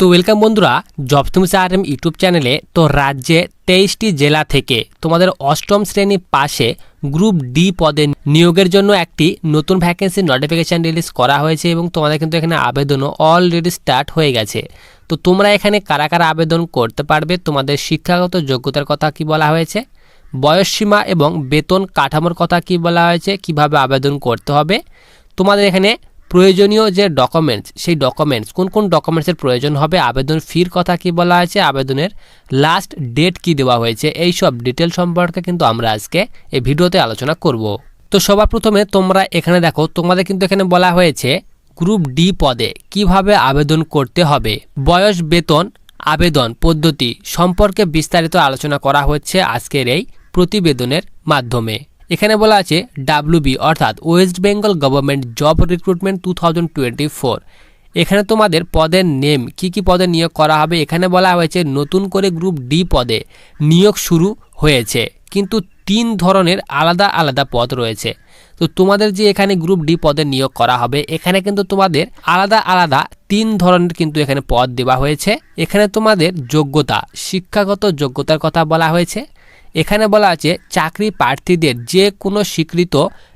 তো ওয়েলকাম বন্ধুরা জব তুমি আর এম ইউটিউব চ্যানেলে তো রাজ্যে তেইশটি জেলা থেকে তোমাদের অষ্টম শ্রেণি পাশে গ্রুপ ডি পদে নিয়োগের জন্য একটি নতুন ভ্যাকেন্সি নোটিফিকেশান রিলিজ করা হয়েছে এবং তোমাদের কিন্তু এখানে আবেদনও অলরেডি স্টার্ট হয়ে গেছে। তো তোমরা এখানে কারা কারা আবেদন করতে পারবে, তোমাদের শিক্ষাগত যোগ্যতার কথা কি বলা হয়েছে, বয়সসীমা এবং বেতন কাঠামোর কথা কি বলা হয়েছে, কীভাবে আবেদন করতে হবে, তোমাদের এখানে প্রয়োজনীয় যে ডকুমেন্টস সেই ডকুমেন্টস কোন কোন ডকুমেন্টসের প্রয়োজন হবে, আবেদন ফির কথা কি বলা হয়েছে, আবেদনের লাস্ট ডেট কি দেওয়া হয়েছে এই সব ডিটেল সম্পর্কে কিন্তু আমরা আজকে এই ভিডিওতে আলোচনা করব। তো সবার প্রথমে তোমরা এখানে দেখো, তোমাদের কিন্তু এখানে বলা হয়েছে গ্রুপ ডি পদে কীভাবে আবেদন করতে হবে, বয়স, বেতন, আবেদন পদ্ধতি সম্পর্কে বিস্তারিত আলোচনা করা হচ্ছে আজকের এই প্রতিবেদনের মাধ্যমে। এখানে বলা আছে ডাব্লিউবি অর্থাৎ West Bengal government job recruitment two thousand twenty four এখানে তোমাদের পদের নেম কি কি পদে নিয়োগ করা হবে, এখানে বলা হয়েছে নতুন করে গ্রুপ ডি পদে নিয়োগ শুরু হয়েছে। কিন্তু তিন ধরনের আলাদা আলাদা পদ রয়েছে। তো তোমাদের যে এখানে গ্রুপ ডি পদে নিয়োগ করা হবে, এখানে কিন্তু তোমাদের আলাদা আলাদা তিন ধরনের কিন্তু এখানে পদ দেওয়া হয়েছে। এখানে তোমাদের যোগ্যতা, শিক্ষাগত যোগ্যতার কথা বলা হয়েছে। এখানে বলা আছে, চাকরি প্রার্থীদের যে কোনো স্বীকৃত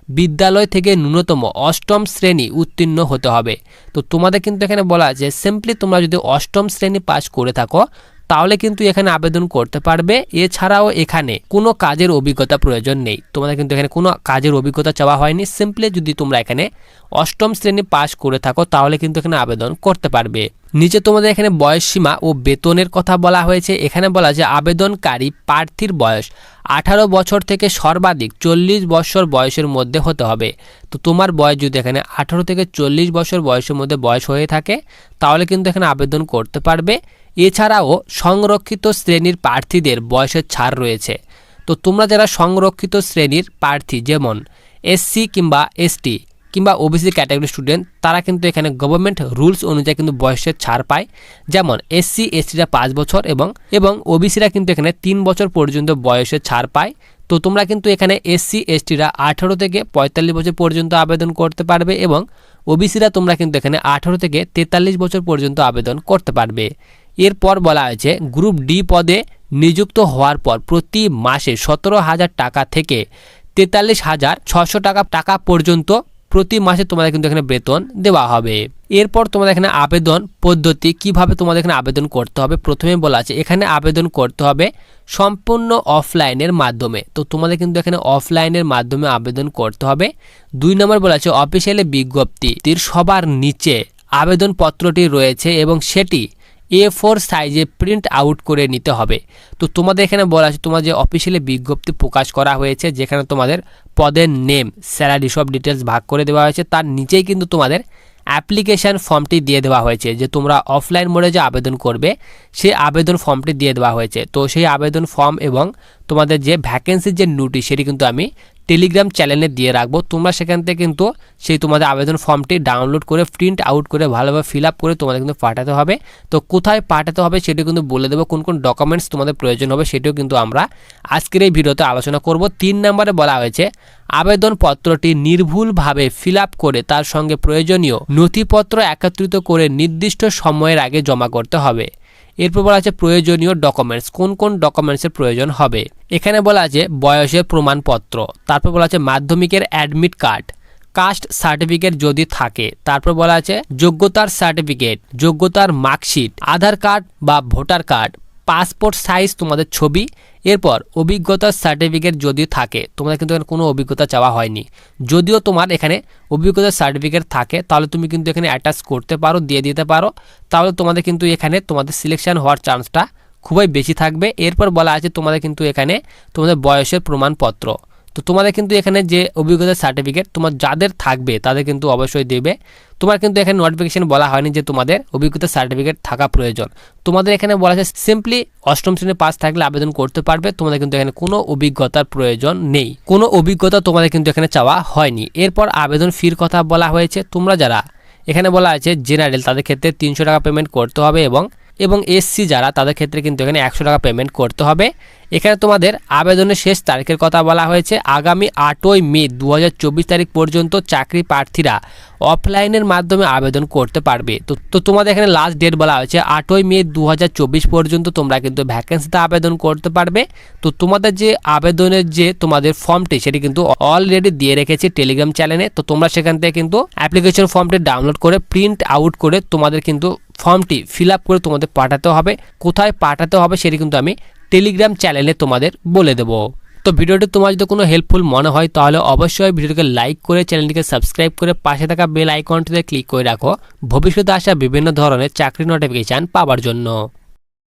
বিদ্যালয় থেকে ন্যূনতম অষ্টম শ্রেণি উত্তীর্ণ হতে হবে। তো তোমাদের কিন্তু এখানে বলা আছে সিম্পলি তোমরা যদি অষ্টম শ্রেণি পাস করে থাকো তাহলে কিন্তু এখানে আবেদন করতে পারবে। এছাড়াও এখানে কোনো কাজের অভিজ্ঞতা প্রয়োজন নেই। তোমাদের কিন্তু এখানে কোনো কাজের অভিজ্ঞতা চাওয়া হয়নি। সিম্পলি যদি তোমরা এখানে অষ্টম শ্রেণি পাস করে থাকো, তাহলে কিন্তু এখানে আবেদন করতে পারবে। নিচে তোমাদের এখানে বয়স সীমা ও বেতনের কথা বলা হয়েছে। এখানে বলা যে আবেদনকারী প্রার্থীর বয়স আঠারো বছর থেকে সর্বাধিক চল্লিশ বছর বয়সের মধ্যে হতে হবে। তো তোমার বয়স যদি এখানে আঠারো থেকে চল্লিশ বছর বয়সের মধ্যে বয়স হয়ে থাকে, তাহলে কিন্তু এখানে আবেদন করতে পারবে। এছাড়াও সংরক্ষিত শ্রেণির প্রার্থীদের বয়সের ছাড় রয়েছে। তো তোমরা যারা সংরক্ষিত শ্রেণির প্রার্থী, যেমন এসসি কিংবা এসটি কিংবা ওবিসি ক্যাটাগরি স্টুডেন্ট তারা কিন্তু এখানে গভর্নমেন্ট রুলস অনুযায়ী কিন্তু বয়সের ছাড় পায়। যেমন এসসি এসটিরা পাঁচ বছর এবং এবং ওবিসিরা কিন্তু এখানে তিন বছর পর্যন্ত বয়সের ছাড় পায়। তো তোমরা কিন্তু এখানে এসসি এসটিরা আঠারো থেকে পঁয়তাল্লিশ বছর পর্যন্ত আবেদন করতে পারবে এবং ওবিসিরা তোমরা কিন্তু এখানে আঠারো থেকে তেতাল্লিশ বছর পর্যন্ত আবেদন করতে পারবে। এরপর বলা হয়েছে, গ্রুপ ডি পদে নিযুক্ত হওয়ার পর প্রতি মাসে সতেরো হাজার টাকা থেকে তেতাল্লিশ হাজার ছশো টাকা টাকা পর্যন্ত প্রতি মাসে তোমাদের কিন্তু এখানে বেতন দেওয়া হবে। এরপর তোমাদের এখানে আবেদন পদ্ধতি, কীভাবে তোমাদের এখানে আবেদন করতে হবে, প্রথমে বলা আছে, এখানে আবেদন করতে হবে সম্পূর্ণ অফলাইনের মাধ্যমে। তো তোমাদের কিন্তু এখানে অফলাইনের মাধ্যমে আবেদন করতে হবে। দুই নম্বর বলা আছে, অফিসিয়ালি বিজ্ঞপ্তির সবার নিচে আবেদনপত্রটি রয়েছে এবং সেটি এ ফোর সাইজে প্রিন্ট আউট করে নিতে হবে। তো তোমাদের এখানে বলা আছে তোমার যে অফিসিয়ালি বিজ্ঞপ্তি প্রকাশ করা হয়েছে, যেখানে তোমাদের পদের নেম স্যালারি সব ডিটেলস ভাগ করে দেওয়া হয়েছে, তার নিচেই কিন্তু তোমাদের অ্যাপ্লিকেশান ফর্মটি দিয়ে দেওয়া হয়েছে যে তোমরা অফলাইন মোডে যে আবেদন করবে, সেই আবেদন ফর্মটি দিয়ে দেওয়া হয়েছে। তো সেই আবেদন ফর্ম এবং তোমাদের যে ভ্যাকেন্সির যে নোটিশ সেটি কিন্তু আমি টেলিগ্রাম চ্যানেলে দিয়ে রাখব। তোমরা সেখান থেকে কিন্তু সেই তোমাদের আবেদন ফর্মটি ডাউনলোড করে প্রিন্ট আউট করে, ভালোভাবে ফিল আপ করে তোমাদের কিন্তু পাঠাতে হবে। তো কোথায় পাঠাতে হবে সেটি কিন্তু বলে দেবো, কোন কোন ডকুমেন্টস তোমাদের প্রয়োজন হবে সেটিও কিন্তু আমরা আজকের এই ভিডিওতে আলোচনা করব। তিন নম্বরে বলা হয়েছে আবেদনপত্রটি নির্ভুলভাবে ফিল করে তার সঙ্গে প্রয়োজনীয় নথিপত্র একত্রিত করে নির্দিষ্ট সময়ের আগে জমা করতে হবে। এরপর বলা আছে প্রয়োজনীয় ডকুমেন্টস কোন কোন ডকুমেন্টসের প্রয়োজন হবে। এখানে বলা আছে বয়সের প্রমাণপত্র, তারপর বলা আছে মাধ্যমিকের অ্যাডমিট কার্ড কাস্ট সার্টিফিকেট যদি থাকে, তারপর বলা আছে যোগ্যতার সার্টিফিকেট যোগ্যতার মার্কশিট আধার কার্ড বা ভোটার কার্ড পাসপোর্ট সাইজ তোমাদের ছবি, এরপর অভিজ্ঞতার সার্টিফিকেট যদি থাকে, তোমাদের কিন্তু এখানে কোনো অভিজ্ঞতা চাওয়া হয়নি। যদিও তোমার এখানে অভিজ্ঞতার সার্টিফিকেট থাকে, তাহলে তুমি কিন্তু এখানে অ্যাটাচ করতে পারো, দিয়ে দিতে পারো, তাহলে তোমাদের কিন্তু এখানে তোমাদের সিলেকশান হওয়ার চান্সটা খুবই বেশি থাকবে। এরপর বলা আছে তোমাদের কিন্তু এখানে তোমাদের বয়সের প্রমাণপত্র। তো তোমাদের কিন্তু এখানে যে অভিজ্ঞতার সার্টিফিকেট তোমার যাদের থাকবে তাদের কিন্তু অবশ্যই দেবে। তোমার কিন্তু এখানে নোটিফিকেশন বলা হয়নি যে তোমাদের অভিজ্ঞতার সার্টিফিকেট থাকা প্রয়োজন। তোমাদের এখানে বলা আছে সিম্পলি অষ্টম শ্রেণির পাস থাকলে আবেদন করতে পারবে, তোমাদের কিন্তু এখানে কোনো অভিজ্ঞতার প্রয়োজন নেই। কোনো অভিজ্ঞতা তোমাদের কিন্তু এখানে চাওয়া হয়নি। এরপর আবেদন ফির কথা বলা হয়েছে। তোমরা যারা এখানে বলা আছে জেনারেল তাদের ক্ষেত্রে তিনশো টাকা পেমেন্ট করতে হবে এবং এবং এসসি যারা, তাদের ক্ষেত্রে কিন্তু এখানে একশো টাকা পেমেন্ট করতে হবে। এখানে তোমাদের আবেদনের শেষ তারিখের কথা বলা হয়েছে। আগামী আটই মে দু হাজার চব্বিশ তারিখ পর্যন্ত চাকরি প্রার্থীরা অফলাইনের মাধ্যমে আবেদন করতে পারবে। তো তো তোমাদের এখানে লাস্ট ডেট বলা হয়েছে, আটই মে দু হাজার চব্বিশ পর্যন্ত তোমরা কিন্তু ভ্যাকেন্সিতে আবেদন করতে পারবে। তো তোমাদের যে আবেদনের যে তোমাদের ফর্মটি সেটি কিন্তু অলরেডি দিয়ে রেখেছে টেলিগ্রাম চ্যানেলে তো তোমরা সেখান থেকে কিন্তু অ্যাপ্লিকেশন ফর্মটি ডাউনলোড করে প্রিন্ট আউট করে তোমাদের কিন্তু ফর্মটি ফিল করে তোমাদের পাঠাতে হবে। কোথায় পাঠাতে হবে সেটি কিন্তু আমি টেলিগ্রাম চ্যানেলে তোমাদের বলে দেবো। তো ভিডিওটি তোমার যদি কোনো হেল্পফুল মনে হয়, তাহলে অবশ্যই ভিডিওটিকে লাইক করে চ্যানেলটিকে সাবস্ক্রাইব করে পাশে থাকা বেল আইকনটিতে ক্লিক করে রাখো। ভবিষ্যতে আসা বিভিন্ন ধরনের চাকরি নোটিফিকেশান পাওয়ার জন্য।